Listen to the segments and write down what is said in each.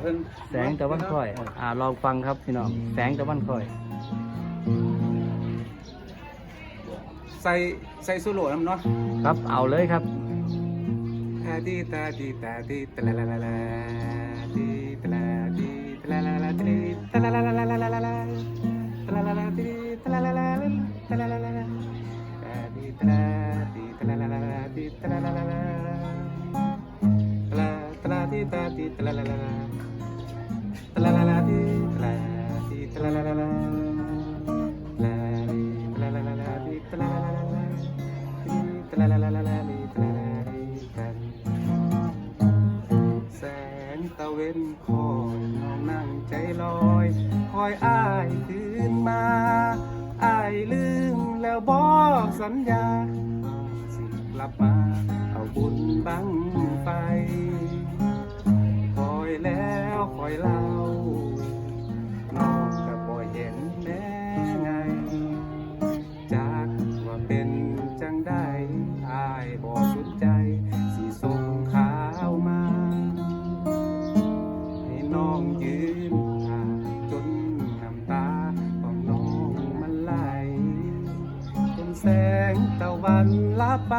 เพิ่นแสงตะวันค่อย อ่าลองฟังครับพี่น้อง แสงตะวันค่อย ใส่ใส่โซโล่นำเนาะครับ เอาเลยครับตาดีตาดีตาดีตะละละละละดีตะละดีตะละละละดีตะละละละละละละละตะละละละดีตะละละละละตะละละละละตาดีตะละดีตะละละละละดีตะละละละละตะละตะละดีตาดีตะละละละะเวนคอยน้องนั่งใจลอย คอยอ้ายคืนมาอ้ายลืมแล้วบอกสัญญาว่าสิกลับมาเอาบุญบังไปคอยแล้วคอยเล่า วันลับไป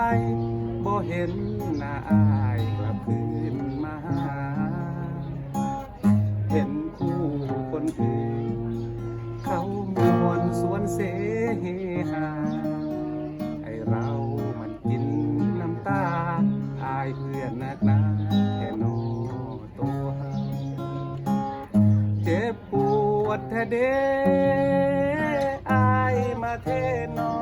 บ่เห็นหน้าอายกลับคืนมาเห็นคู่คนอื่นเขามวนสวนเสหาให้เรามันกินน้ำตา อายเพื่อนนักหนาแค่นอตัวเฮาเจ็บปวดแท้เด้อายมาเทน้อ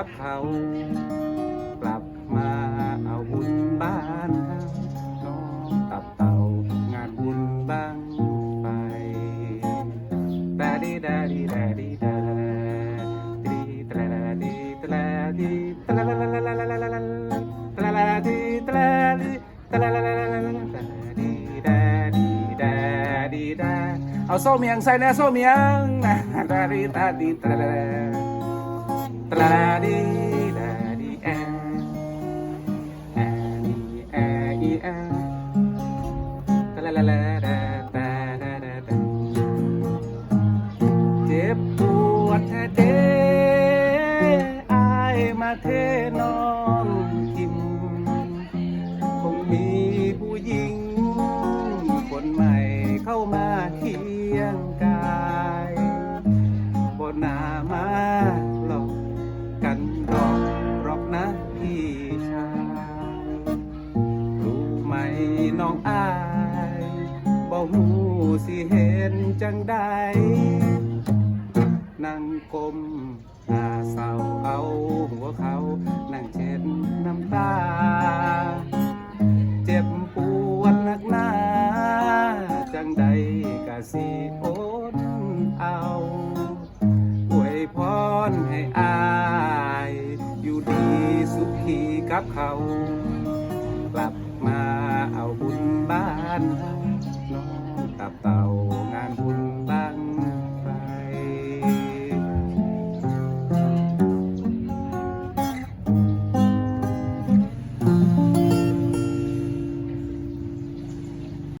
กับเขากลับมาเอาบุญบ้านเฮาน้องตับเต่างานบุญบ้างไปดาดีดาดีดาดีดาดีตะาดีตะาดีตะลาลาลาลาลาลาลาตะลาลาดีตะาดีตะลาลาลาลาลาลาดีดาดีดาดีดาเอาโซ่เมียงใส่นะโซ่เมียงนะดาดีตาดีตะลา ตะลาดีดาดีแอแอดีแออีแอตาลาลาละดาตาดาดาดาเจ็บปวดแท้เด้อายมาเทนอ องอายบ่หูสิเห็นจังใดนั่งก้มหน้าเศร้าเอาหัวเขานั่งเช็ดน้ำตา เจ็บปวดหนักหนา จังใดกะสิอดเอาอวยพรให้อาย อยู่ดีสุขีกับเขา บ้าน